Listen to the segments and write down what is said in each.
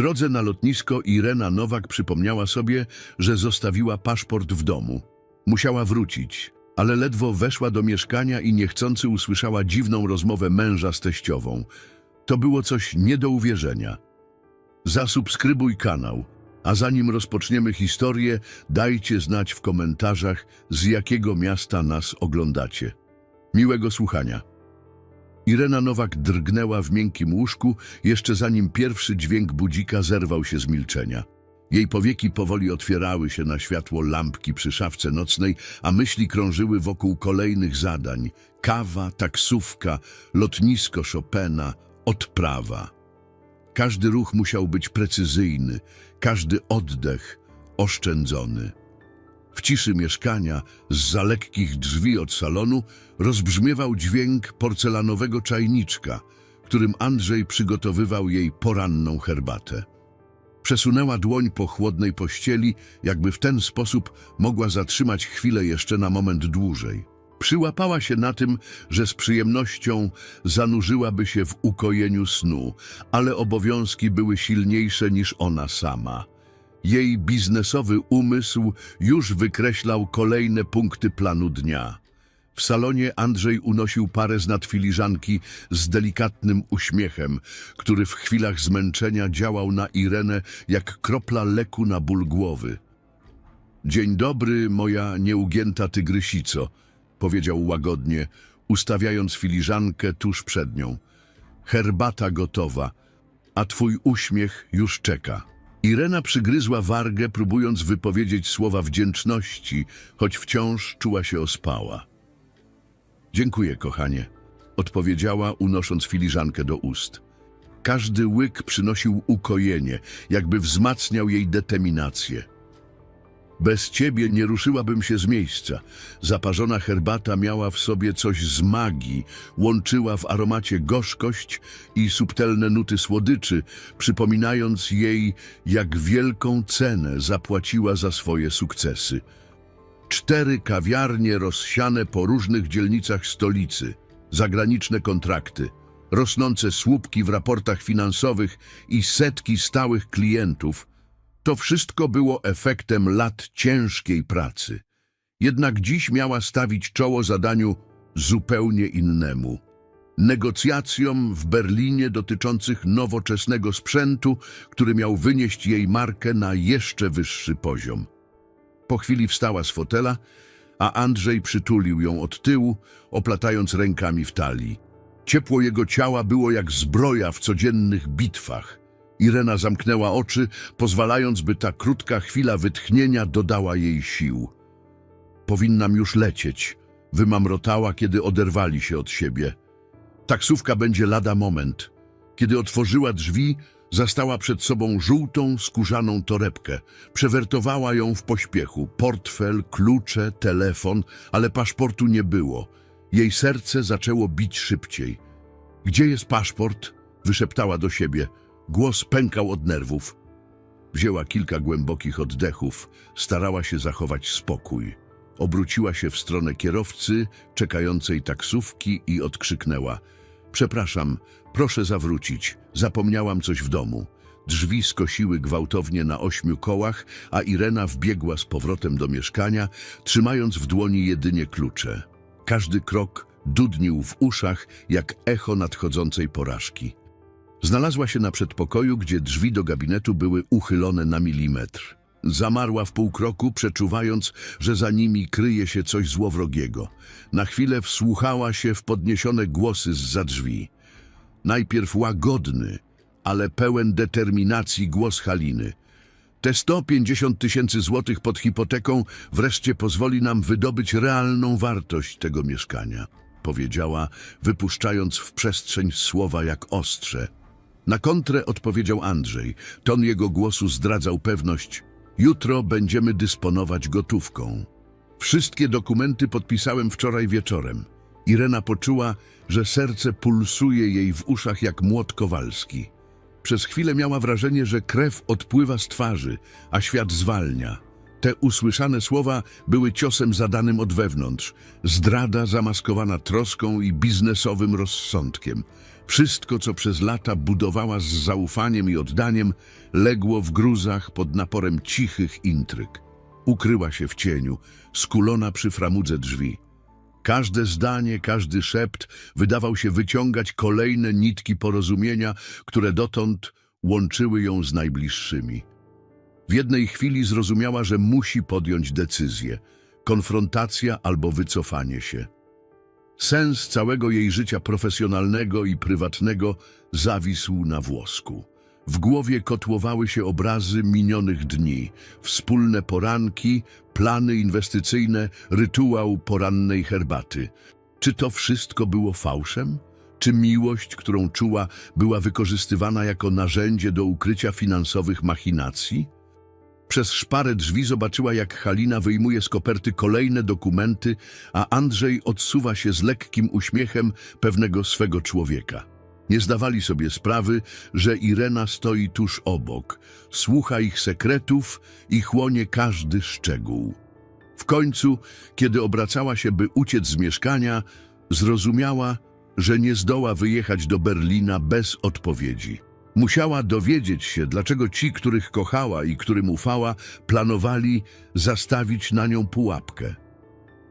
drodze na lotnisko Irena Nowak przypomniała sobie, że zostawiła paszport w domu. Musiała wrócić, ale ledwo weszła do mieszkania i niechcący usłyszała dziwną rozmowę męża z teściową. To było coś nie do uwierzenia. Zasubskrybuj kanał, a zanim rozpoczniemy historię, dajcie znać w komentarzach, z jakiego miasta nas oglądacie. Miłego słuchania. Irena Nowak drgnęła w miękkim łóżku, jeszcze zanim pierwszy dźwięk budzika zerwał się z milczenia. Jej powieki powoli otwierały się na światło lampki przy szafce nocnej, a myśli krążyły wokół kolejnych zadań. Kawa, taksówka, lotnisko Chopina, odprawa. Każdy ruch musiał być precyzyjny, każdy oddech oszczędzony. W ciszy mieszkania, z za lekkich drzwi od salonu, rozbrzmiewał dźwięk porcelanowego czajniczka, którym Andrzej przygotowywał jej poranną herbatę. Przesunęła dłoń po chłodnej pościeli, jakby w ten sposób mogła zatrzymać chwilę jeszcze na moment dłużej. Przyłapała się na tym, że z przyjemnością zanurzyłaby się w ukojeniu snu, ale obowiązki były silniejsze niż ona sama. Jej biznesowy umysł już wykreślał kolejne punkty planu dnia. W salonie Andrzej unosił parę z nad filiżanki z delikatnym uśmiechem, który w chwilach zmęczenia działał na Irenę jak kropla leku na ból głowy. Dzień dobry, moja nieugięta tygrysico, powiedział łagodnie, ustawiając filiżankę tuż przed nią. Herbata gotowa, a twój uśmiech już czeka. Irena przygryzła wargę, próbując wypowiedzieć słowa wdzięczności, choć wciąż czuła się ospała. Dziękuję, kochanie, odpowiedziała, unosząc filiżankę do ust. Każdy łyk przynosił ukojenie, jakby wzmacniał jej determinację. Bez ciebie nie ruszyłabym się z miejsca. Zaparzona herbata miała w sobie coś z magii, łączyła w aromacie gorzkość i subtelne nuty słodyczy, przypominając jej, jak wielką cenę zapłaciła za swoje sukcesy. Cztery kawiarnie rozsiane po różnych dzielnicach stolicy, zagraniczne kontrakty, rosnące słupki w raportach finansowych i setki stałych klientów – to wszystko było efektem lat ciężkiej pracy. Jednak dziś miała stawić czoło zadaniu zupełnie innemu. Negocjacjom w Berlinie dotyczących nowoczesnego sprzętu, który miał wynieść jej markę na jeszcze wyższy poziom. Po chwili wstała z fotela, a Andrzej przytulił ją od tyłu, oplatając rękami w talii. Ciepło jego ciała było jak zbroja w codziennych bitwach. Irena zamknęła oczy, pozwalając, by ta krótka chwila wytchnienia dodała jej sił. Powinnam już lecieć, wymamrotała, kiedy oderwali się od siebie. Taksówka będzie lada moment. Kiedy otworzyła drzwi, zastała przed sobą żółtą, skórzaną torebkę. Przewertowała ją w pośpiechu. Portfel, klucze, telefon, ale paszportu nie było. Jej serce zaczęło bić szybciej. Gdzie jest paszport? Wyszeptała do siebie. Głos pękał od nerwów. Wzięła kilka głębokich oddechów, starała się zachować spokój. Obróciła się w stronę kierowcy, czekającej taksówki i odkrzyknęła. Przepraszam, proszę zawrócić, zapomniałam coś w domu. Drzwi skosiły gwałtownie na ośmiu kołach, a Irena wbiegła z powrotem do mieszkania, trzymając w dłoni jedynie klucze. Każdy krok dudnił w uszach, jak echo nadchodzącej porażki. Znalazła się na przedpokoju, gdzie drzwi do gabinetu były uchylone na milimetr. Zamarła w pół kroku, przeczuwając, że za nimi kryje się coś złowrogiego. Na chwilę wsłuchała się w podniesione głosy z drzwi. Najpierw łagodny, ale pełen determinacji głos Haliny. Te 150 tysięcy złotych pod hipoteką wreszcie pozwoli nam wydobyć realną wartość tego mieszkania, powiedziała, wypuszczając w przestrzeń słowa jak ostrze. Na kontrę odpowiedział Andrzej. Ton jego głosu zdradzał pewność. Jutro będziemy dysponować gotówką. Wszystkie dokumenty podpisałem wczoraj wieczorem. Irena poczuła, że serce pulsuje jej w uszach jak młot kowalski. Przez chwilę miała wrażenie, że krew odpływa z twarzy, a świat zwalnia. Te usłyszane słowa były ciosem zadanym od wewnątrz. Zdrada zamaskowana troską i biznesowym rozsądkiem. Wszystko, co przez lata budowała z zaufaniem i oddaniem, legło w gruzach pod naporem cichych intryg. Ukryła się w cieniu, skulona przy framudze drzwi. Każde zdanie, każdy szept wydawał się wyciągać kolejne nitki porozumienia, które dotąd łączyły ją z najbliższymi. W jednej chwili zrozumiała, że musi podjąć decyzję konfrontacja albo wycofanie się. Sens całego jej życia profesjonalnego i prywatnego zawisł na włosku. W głowie kotłowały się obrazy minionych dni, wspólne poranki, plany inwestycyjne, rytuał porannej herbaty. Czy to wszystko było fałszem? Czy miłość, którą czuła, była wykorzystywana jako narzędzie do ukrycia finansowych machinacji? Przez szparę drzwi zobaczyła, jak Halina wyjmuje z koperty kolejne dokumenty, a Andrzej odsuwa się z lekkim uśmiechem pewnego swego człowieka. Nie zdawali sobie sprawy, że Irena stoi tuż obok, słucha ich sekretów i chłonie każdy szczegół. W końcu, kiedy obracała się, by uciec z mieszkania, zrozumiała, że nie zdoła wyjechać do Berlina bez odpowiedzi. Musiała dowiedzieć się, dlaczego ci, których kochała i którym ufała, planowali zastawić na nią pułapkę.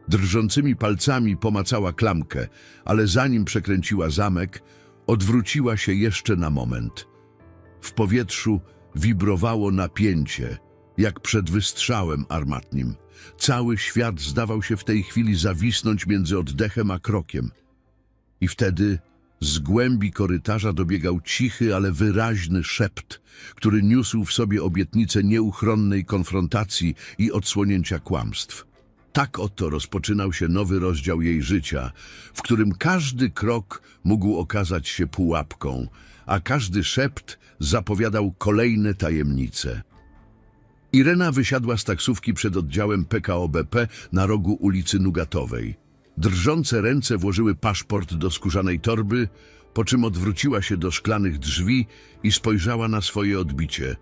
Drżącymi palcami pomacała klamkę, ale zanim przekręciła zamek, odwróciła się jeszcze na moment. W powietrzu wibrowało napięcie, jak przed wystrzałem armatnim. Cały świat zdawał się w tej chwili zawisnąć między oddechem a krokiem. I wtedy z głębi korytarza dobiegał cichy, ale wyraźny szept, który niósł w sobie obietnicę nieuchronnej konfrontacji i odsłonięcia kłamstw. Tak oto rozpoczynał się nowy rozdział jej życia, w którym każdy krok mógł okazać się pułapką, a każdy szept zapowiadał kolejne tajemnice. Irena wysiadła z taksówki przed oddziałem PKO BP na rogu ulicy Nugatowej. Drżące ręce włożyły paszport do skórzanej torby, po czym odwróciła się do szklanych drzwi i spojrzała na swoje odbicie.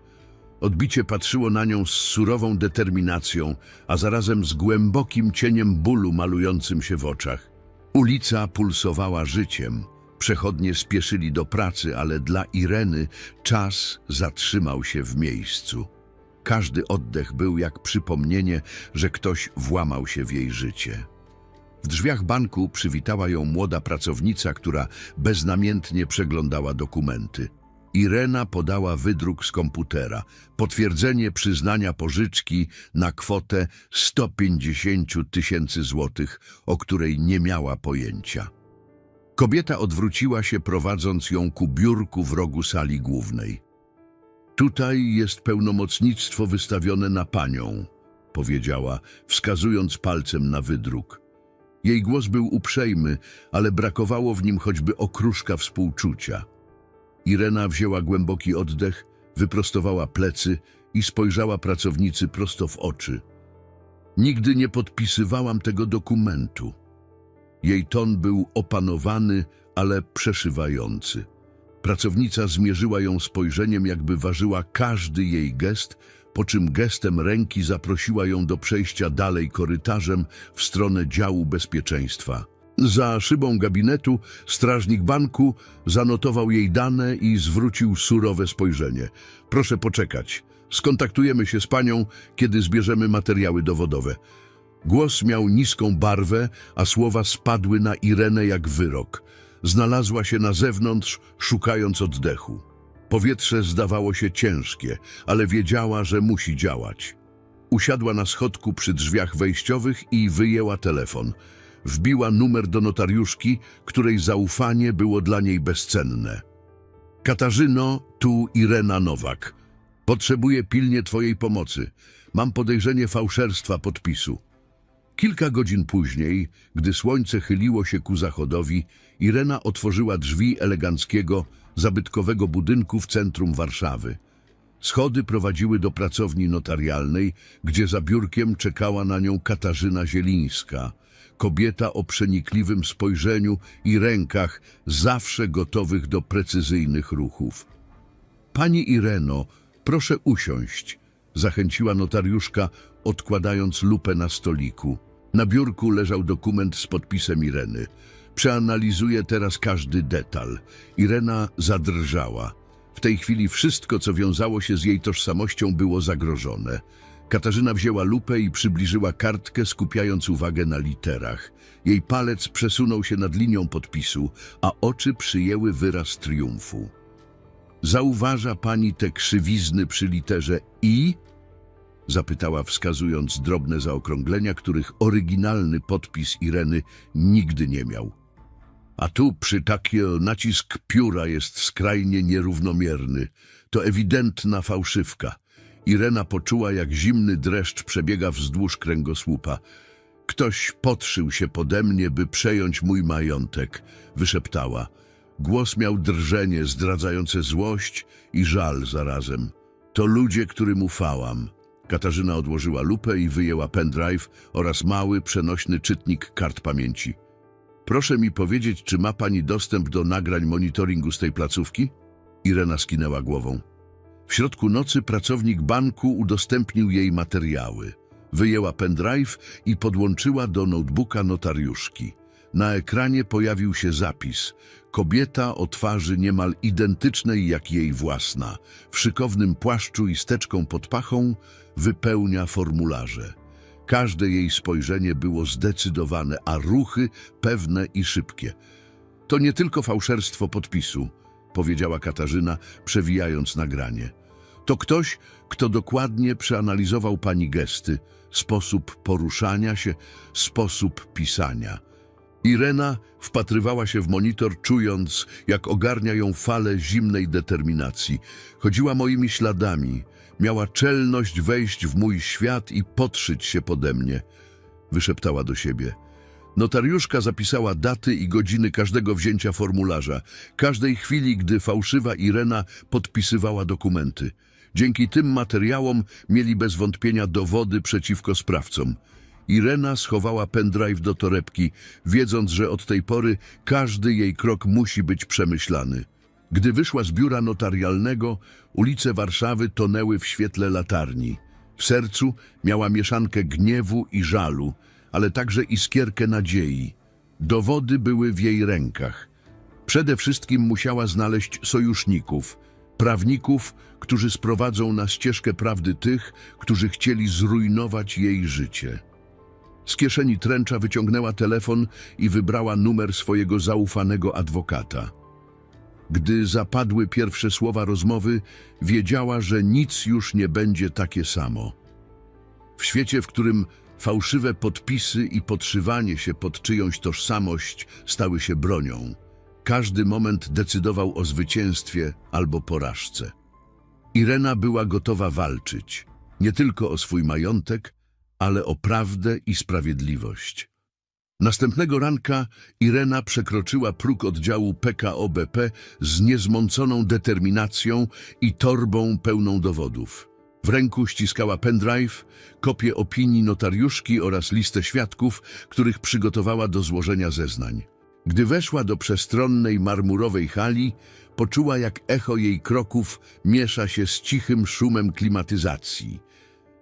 Odbicie patrzyło na nią z surową determinacją, a zarazem z głębokim cieniem bólu malującym się w oczach. Ulica pulsowała życiem. Przechodnie spieszyli do pracy, ale dla Ireny czas zatrzymał się w miejscu. Każdy oddech był jak przypomnienie, że ktoś włamał się w jej życie. W drzwiach banku przywitała ją młoda pracownica, która beznamiętnie przeglądała dokumenty. Irena podała wydruk z komputera, potwierdzenie przyznania pożyczki na kwotę 150 tysięcy złotych, o której nie miała pojęcia. Kobieta odwróciła się, prowadząc ją ku biurku w rogu sali głównej. Tutaj jest pełnomocnictwo wystawione na panią, powiedziała, wskazując palcem na wydruk. Jej głos był uprzejmy, ale brakowało w nim choćby okruszka współczucia. Irena wzięła głęboki oddech, wyprostowała plecy i spojrzała pracownicy prosto w oczy. Nigdy nie podpisywałam tego dokumentu. Jej ton był opanowany, ale przeszywający. Pracownica zmierzyła ją spojrzeniem, jakby ważyła każdy jej gest, po czym gestem ręki zaprosiła ją do przejścia dalej korytarzem w stronę działu bezpieczeństwa. Za szybą gabinetu strażnik banku zanotował jej dane i zwrócił surowe spojrzenie. Proszę poczekać. Skontaktujemy się z panią, kiedy zbierzemy materiały dowodowe. Głos miał niską barwę, a słowa spadły na Irenę jak wyrok. Znalazła się na zewnątrz, szukając oddechu. Powietrze zdawało się ciężkie, ale wiedziała, że musi działać. Usiadła na schodku przy drzwiach wejściowych i wyjęła telefon. Wbiła numer do notariuszki, której zaufanie było dla niej bezcenne. Katarzyno, tu Irena Nowak. Potrzebuję pilnie twojej pomocy. Mam podejrzenie fałszerstwa podpisu. Kilka godzin później, gdy słońce chyliło się ku zachodowi, Irena otworzyła drzwi eleganckiego, zabytkowego budynku w centrum Warszawy. Schody prowadziły do pracowni notarialnej, gdzie za biurkiem czekała na nią Katarzyna Zielińska, kobieta o przenikliwym spojrzeniu i rękach zawsze gotowych do precyzyjnych ruchów. Pani Ireno, proszę usiąść, zachęciła notariuszka, odkładając lupę na stoliku. Na biurku leżał dokument z podpisem Ireny. Przeanalizuję teraz każdy detal. Irena zadrżała. W tej chwili wszystko, co wiązało się z jej tożsamością, było zagrożone. Katarzyna wzięła lupę i przybliżyła kartkę, skupiając uwagę na literach. Jej palec przesunął się nad linią podpisu, a oczy przyjęły wyraz triumfu. Zauważa pani te krzywizny przy literze I? Zapytała, wskazując drobne zaokrąglenia, których oryginalny podpis Ireny nigdy nie miał. A tu przy takie nacisk pióra jest skrajnie nierównomierny. To ewidentna fałszywka. Irena poczuła, jak zimny dreszcz przebiega wzdłuż kręgosłupa. Ktoś podszył się pode mnie, by przejąć mój majątek, wyszeptała. Głos miał drżenie zdradzające złość i żal zarazem. To ludzie, którym ufałam. Katarzyna odłożyła lupę i wyjęła pendrive oraz mały, przenośny czytnik kart pamięci. Proszę mi powiedzieć, czy ma pani dostęp do nagrań monitoringu z tej placówki? Irena skinęła głową. W środku nocy pracownik banku udostępnił jej materiały. Wyjęła pendrive i podłączyła do notebooka notariuszki. Na ekranie pojawił się zapis. Kobieta o twarzy niemal identycznej jak jej własna, w szykownym płaszczu i steczką pod pachą, wypełnia formularze. Każde jej spojrzenie było zdecydowane, a ruchy pewne i szybkie. To nie tylko fałszerstwo podpisu, powiedziała Katarzyna, przewijając nagranie. To ktoś, kto dokładnie przeanalizował pani gesty, sposób poruszania się, sposób pisania. Irena wpatrywała się w monitor, czując, jak ogarnia ją fale zimnej determinacji. Chodziła moimi śladami, miała czelność wejść w mój świat i podszyć się pode mnie. Wyszeptała do siebie. Notariuszka zapisała daty i godziny każdego wzięcia formularza, każdej chwili, gdy fałszywa Irena podpisywała dokumenty. Dzięki tym materiałom mieli bez wątpienia dowody przeciwko sprawcom. Irena schowała pendrive do torebki, wiedząc, że od tej pory każdy jej krok musi być przemyślany. Gdy wyszła z biura notarialnego, ulice Warszawy tonęły w świetle latarni. W sercu miała mieszankę gniewu i żalu, ale także iskierkę nadziei. Dowody były w jej rękach. Przede wszystkim musiała znaleźć sojuszników, prawników, którzy sprowadzą na ścieżkę prawdy tych, którzy chcieli zrujnować jej życie. Z kieszeni tręcza wyciągnęła telefon i wybrała numer swojego zaufanego adwokata. Gdy zapadły pierwsze słowa rozmowy, wiedziała, że nic już nie będzie takie samo. W świecie, w którym fałszywe podpisy i podszywanie się pod czyjąś tożsamość stały się bronią, każdy moment decydował o zwycięstwie albo porażce. Irena była gotowa walczyć, nie tylko o swój majątek, ale o prawdę i sprawiedliwość. Następnego ranka Irena przekroczyła próg oddziału PKO BP z niezmąconą determinacją i torbą pełną dowodów. W ręku ściskała pendrive, kopię opinii notariuszki oraz listę świadków, których przygotowała do złożenia zeznań. Gdy weszła do przestronnej marmurowej hali, poczuła jak echo jej kroków miesza się z cichym szumem klimatyzacji.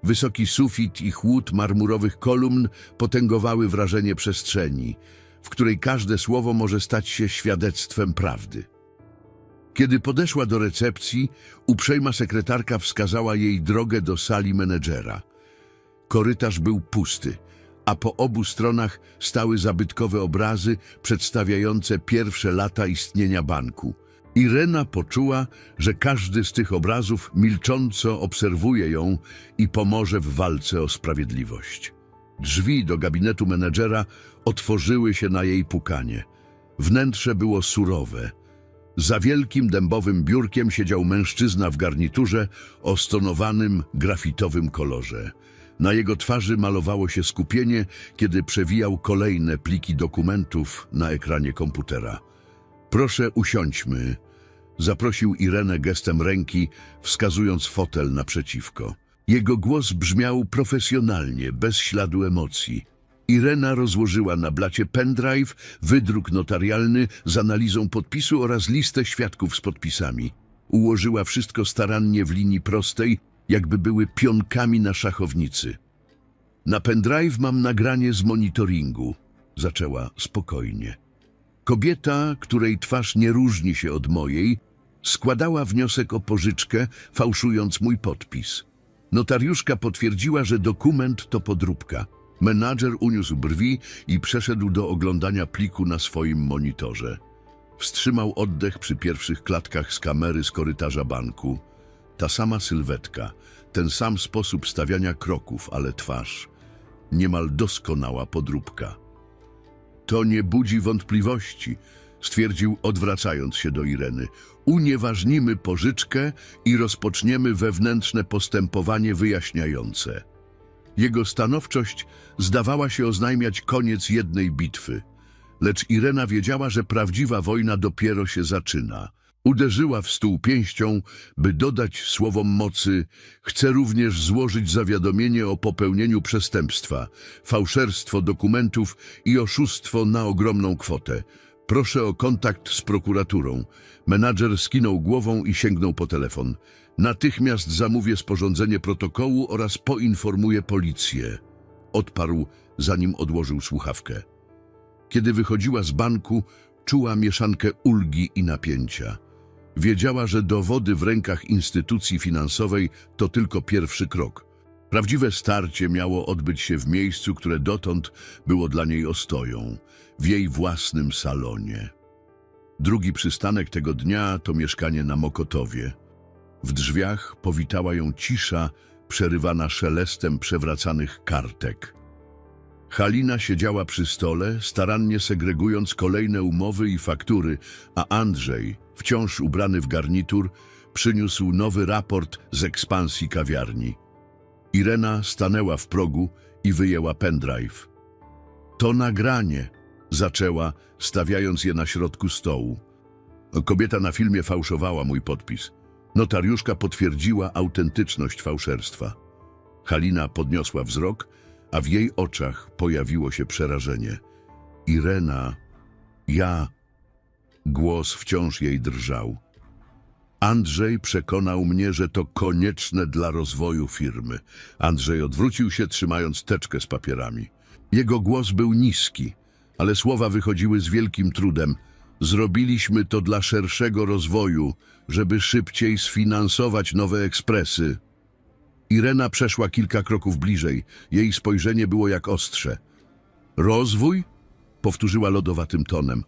Wysoki sufit i chłód marmurowych kolumn potęgowały wrażenie przestrzeni, w której każde słowo może stać się świadectwem prawdy. Kiedy podeszła do recepcji, uprzejma sekretarka wskazała jej drogę do sali menedżera. Korytarz był pusty, a po obu stronach stały zabytkowe obrazy przedstawiające pierwsze lata istnienia banku. Irena poczuła, że każdy z tych obrazów milcząco obserwuje ją i pomoże w walce o sprawiedliwość. Drzwi do gabinetu menedżera otworzyły się na jej pukanie. Wnętrze było surowe. Za wielkim dębowym biurkiem siedział mężczyzna w garniturze o stonowanym grafitowym kolorze. Na jego twarzy malowało się skupienie, kiedy przewijał kolejne pliki dokumentów na ekranie komputera. Proszę usiądźmy, zaprosił Irenę gestem ręki, wskazując fotel naprzeciwko. Jego głos brzmiał profesjonalnie, bez śladu emocji. Irena rozłożyła na blacie pendrive, wydruk notarialny z analizą podpisu oraz listę świadków z podpisami. Ułożyła wszystko starannie w linii prostej, jakby były pionkami na szachownicy. Na pendrive mam nagranie z monitoringu, zaczęła spokojnie. Kobieta, której twarz nie różni się od mojej, składała wniosek o pożyczkę, fałszując mój podpis. Notariuszka potwierdziła, że dokument to podróbka. Menadżer uniósł brwi i przeszedł do oglądania pliku na swoim monitorze. Wstrzymał oddech przy pierwszych klatkach z kamery z korytarza banku. Ta sama sylwetka, ten sam sposób stawiania kroków, ale twarz. Niemal doskonała podróbka. To nie budzi wątpliwości, stwierdził odwracając się do Ireny. Unieważnimy pożyczkę i rozpoczniemy wewnętrzne postępowanie wyjaśniające. Jego stanowczość zdawała się oznajmiać koniec jednej bitwy, lecz Irena wiedziała, że prawdziwa wojna dopiero się zaczyna. Uderzyła w stół pięścią, by dodać słowom mocy Chcę również złożyć zawiadomienie o popełnieniu przestępstwa, fałszerstwo dokumentów i oszustwo na ogromną kwotę. Proszę o kontakt z prokuraturą. Menadżer skinął głową i sięgnął po telefon. Natychmiast zamówię sporządzenie protokołu oraz poinformuję policję. Odparł, zanim odłożył słuchawkę. Kiedy wychodziła z banku, czuła mieszankę ulgi i napięcia. Wiedziała, że dowody w rękach instytucji finansowej to tylko pierwszy krok. Prawdziwe starcie miało odbyć się w miejscu, które dotąd było dla niej ostoją, w jej własnym salonie. Drugi przystanek tego dnia to mieszkanie na Mokotowie. W drzwiach powitała ją cisza, przerywana szelestem przewracanych kartek. Halina siedziała przy stole, starannie segregując kolejne umowy i faktury, a Andrzej, wciąż ubrany w garnitur, przyniósł nowy raport z ekspansji kawiarni. Irena stanęła w progu i wyjęła pendrive. To nagranie, zaczęła, stawiając je na środku stołu. Kobieta na filmie fałszowała mój podpis. Notariuszka potwierdziła autentyczność fałszerstwa. Halina podniosła wzrok, a w jej oczach pojawiło się przerażenie. Irena, ja. Głos wciąż jej drżał. Andrzej przekonał mnie, że to konieczne dla rozwoju firmy. Andrzej odwrócił się, trzymając teczkę z papierami. Jego głos był niski, ale słowa wychodziły z wielkim trudem. Zrobiliśmy to dla szerszego rozwoju, żeby szybciej sfinansować nowe ekspresy. Irena przeszła kilka kroków bliżej. Jej spojrzenie było jak ostrze. Rozwój? Powtórzyła lodowatym tonem.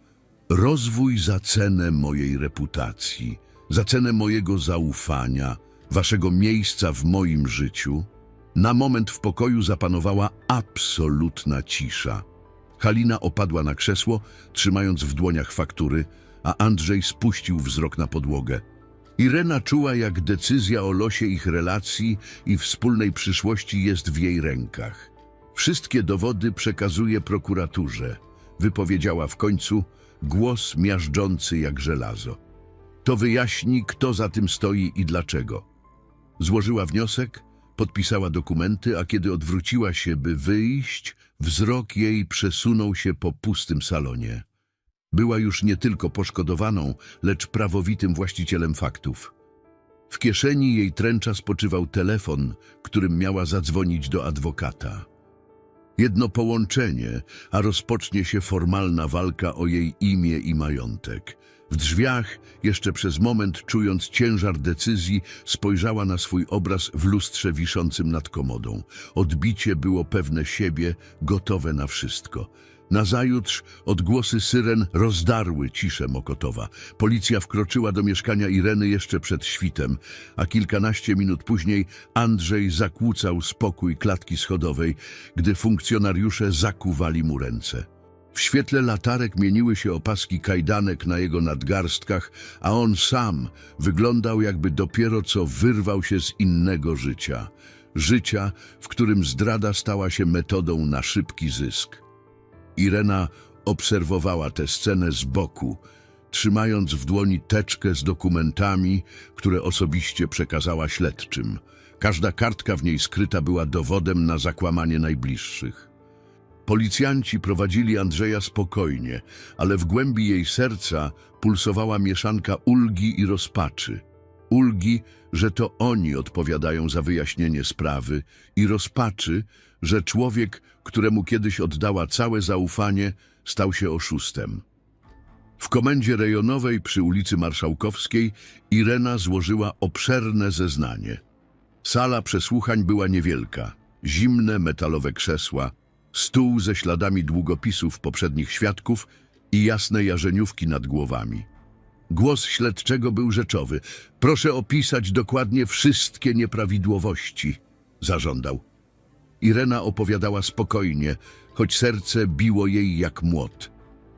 Rozwój za cenę mojej reputacji, za cenę mojego zaufania, waszego miejsca w moim życiu. Na moment w pokoju zapanowała absolutna cisza. Halina opadła na krzesło, trzymając w dłoniach faktury, a Andrzej spuścił wzrok na podłogę. Irena czuła, jak decyzja o losie ich relacji i wspólnej przyszłości jest w jej rękach. Wszystkie dowody przekazuje prokuraturze, wypowiedziała w końcu, głos miażdżący jak żelazo. To wyjaśni, kto za tym stoi i dlaczego. Złożyła wniosek, podpisała dokumenty, a kiedy odwróciła się, by wyjść, wzrok jej przesunął się po pustym salonie. Była już nie tylko poszkodowaną, lecz prawowitym właścicielem faktów. W kieszeni jej tręcza spoczywał telefon, którym miała zadzwonić do adwokata. Jedno połączenie, a rozpocznie się formalna walka o jej imię i majątek. W drzwiach, jeszcze przez moment czując ciężar decyzji, spojrzała na swój obraz w lustrze wiszącym nad komodą. Odbicie było pewne siebie, gotowe na wszystko. Nazajutrz odgłosy syren rozdarły ciszę Mokotowa. Policja wkroczyła do mieszkania Ireny jeszcze przed świtem, a kilkanaście minut później Andrzej zakłócał spokój klatki schodowej, gdy funkcjonariusze zakuwali mu ręce. W świetle latarek mieniły się opaski kajdanek na jego nadgarstkach, a on sam wyglądał jakby dopiero co wyrwał się z innego życia. Życia, w którym zdrada stała się metodą na szybki zysk. Irena obserwowała tę scenę z boku, trzymając w dłoni teczkę z dokumentami, które osobiście przekazała śledczym. Każda kartka w niej skryta była dowodem na zakłamanie najbliższych. Policjanci prowadzili Andrzeja spokojnie, ale w głębi jej serca pulsowała mieszanka ulgi i rozpaczy. Ulgi, że to oni odpowiadają za wyjaśnienie sprawy i rozpaczy, że człowiek, któremu kiedyś oddała całe zaufanie, stał się oszustem. W komendzie rejonowej przy ulicy Marszałkowskiej Irena złożyła obszerne zeznanie. Sala przesłuchań była niewielka. Zimne metalowe krzesła, stół ze śladami długopisów poprzednich świadków i jasne jarzeniówki nad głowami. Głos śledczego był rzeczowy. Proszę opisać dokładnie wszystkie nieprawidłowości, zażądał. Irena opowiadała spokojnie, choć serce biło jej jak młot.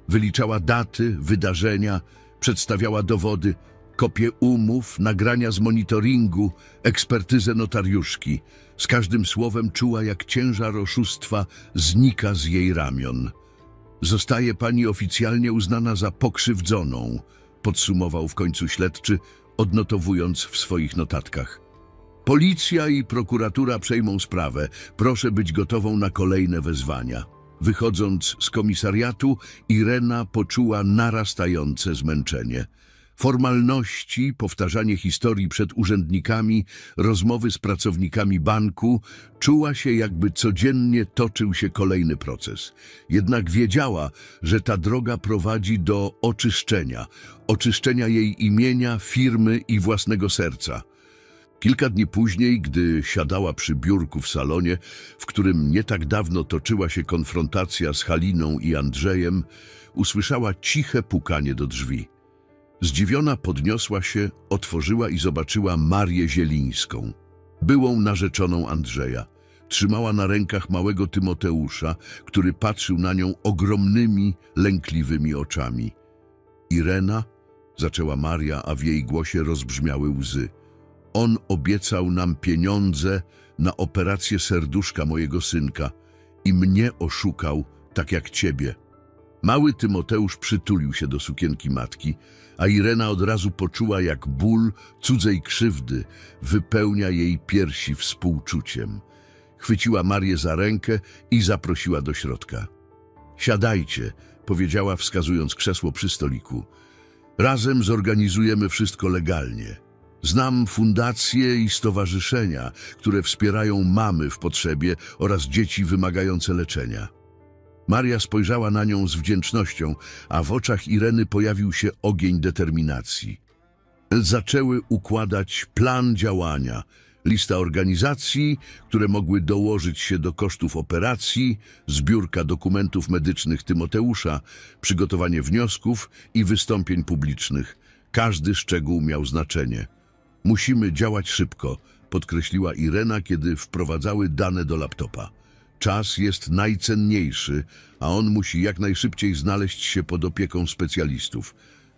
Wyliczała daty, wydarzenia, przedstawiała dowody, kopie umów, nagrania z monitoringu, ekspertyzę notariuszki. Z każdym słowem czuła, jak ciężar oszustwa znika z jej ramion. Zostaje pani oficjalnie uznana za pokrzywdzoną, podsumował w końcu śledczy, odnotowując w swoich notatkach. Policja i prokuratura przejmą sprawę. Proszę być gotową na kolejne wezwania. Wychodząc z komisariatu, Irena poczuła narastające zmęczenie. Formalności, powtarzanie historii przed urzędnikami, rozmowy z pracownikami banku, czuła się jakby codziennie toczył się kolejny proces. Jednak wiedziała, że ta droga prowadzi do oczyszczenia, oczyszczenia jej imienia, firmy i własnego serca. Kilka dni później, gdy siadała przy biurku w salonie, w którym nie tak dawno toczyła się konfrontacja z Haliną i Andrzejem, usłyszała ciche pukanie do drzwi. Zdziwiona podniosła się, otworzyła i zobaczyła Marię Zielińską, byłą narzeczoną Andrzeja. Trzymała na rękach małego Tymoteusza, który patrzył na nią ogromnymi, lękliwymi oczami. Irena, zaczęła Maria, a w jej głosie rozbrzmiały łzy. On obiecał nam pieniądze na operację serduszka mojego synka i mnie oszukał, tak jak ciebie. Mały Tymoteusz przytulił się do sukienki matki, a Irena od razu poczuła, jak ból cudzej krzywdy wypełnia jej piersi współczuciem. Chwyciła Marię za rękę i zaprosiła do środka. Siadajcie, powiedziała, wskazując krzesło przy stoliku. Razem zorganizujemy wszystko legalnie. Znam fundacje i stowarzyszenia, które wspierają mamy w potrzebie oraz dzieci wymagające leczenia. Maria spojrzała na nią z wdzięcznością, a w oczach Ireny pojawił się ogień determinacji. Zaczęły układać plan działania, lista organizacji, które mogły dołożyć się do kosztów operacji, zbiórka dokumentów medycznych Tymoteusza, przygotowanie wniosków i wystąpień publicznych. Każdy szczegół miał znaczenie. Musimy działać szybko, podkreśliła Irena, kiedy wprowadzały dane do laptopa. Czas jest najcenniejszy, a on musi jak najszybciej znaleźć się pod opieką specjalistów.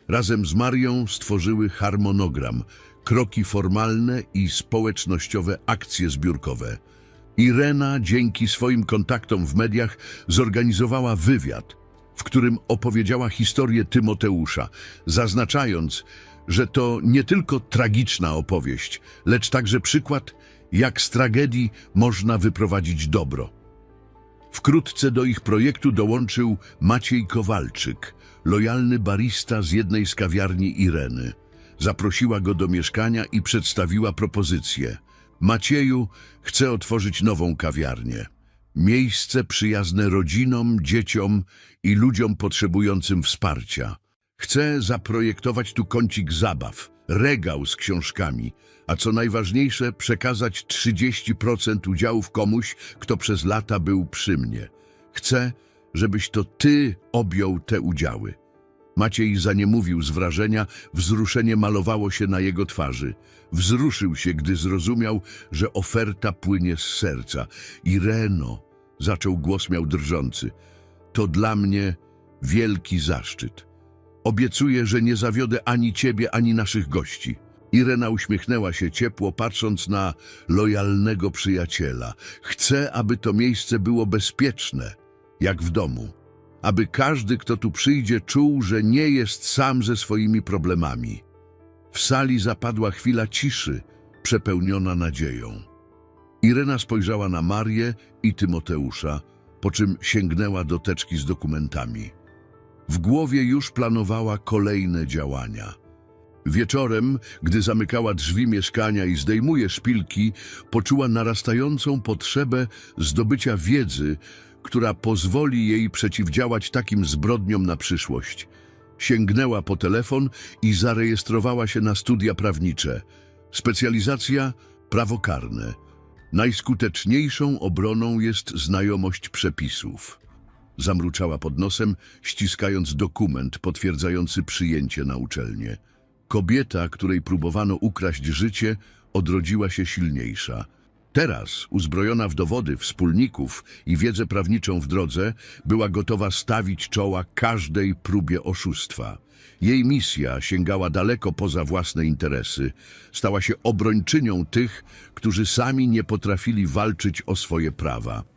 Razem z Marią stworzyły harmonogram, kroki formalne i społecznościowe akcje zbiórkowe. Irena dzięki swoim kontaktom w mediach zorganizowała wywiad, w którym opowiedziała historię Tymoteusza, zaznaczając, że to nie tylko tragiczna opowieść, lecz także przykład, jak z tragedii można wyprowadzić dobro. Wkrótce do ich projektu dołączył Maciej Kowalczyk, lojalny barista z jednej z kawiarni Ireny. Zaprosiła go do mieszkania i przedstawiła propozycję. Macieju chce otworzyć nową kawiarnię. Miejsce przyjazne rodzinom, dzieciom i ludziom potrzebującym wsparcia. Chce zaprojektować tu kącik zabaw, regał z książkami, a co najważniejsze przekazać 30% udziałów komuś, kto przez lata był przy mnie. Chcę, żebyś to ty objął te udziały. Maciej zaniemówił z wrażenia, wzruszenie malowało się na jego twarzy. Wzruszył się, gdy zrozumiał, że oferta płynie z serca. Ireno, zaczął głos miał drżący, to dla mnie wielki zaszczyt. Obiecuję, że nie zawiodę ani ciebie, ani naszych gości. Irena uśmiechnęła się ciepło, patrząc na lojalnego przyjaciela. Chcę, aby to miejsce było bezpieczne, jak w domu. Aby każdy, kto tu przyjdzie, czuł, że nie jest sam ze swoimi problemami. W sali zapadła chwila ciszy, przepełniona nadzieją. Irena spojrzała na Marię i Tymoteusza, po czym sięgnęła do teczki z dokumentami. W głowie już planowała kolejne działania. Wieczorem, gdy zamykała drzwi mieszkania i zdejmuje szpilki, poczuła narastającą potrzebę zdobycia wiedzy, która pozwoli jej przeciwdziałać takim zbrodniom na przyszłość. Sięgnęła po telefon i zarejestrowała się na studia prawnicze. Specjalizacja prawo karne. Najskuteczniejszą obroną jest znajomość przepisów. Zamruczała pod nosem, ściskając dokument potwierdzający przyjęcie na uczelnię. Kobieta, której próbowano ukraść życie, odrodziła się silniejsza. Teraz, uzbrojona w dowody wspólników i wiedzę prawniczą w drodze, była gotowa stawić czoła każdej próbie oszustwa. Jej misja sięgała daleko poza własne interesy. Stała się obrończynią tych, którzy sami nie potrafili walczyć o swoje prawa.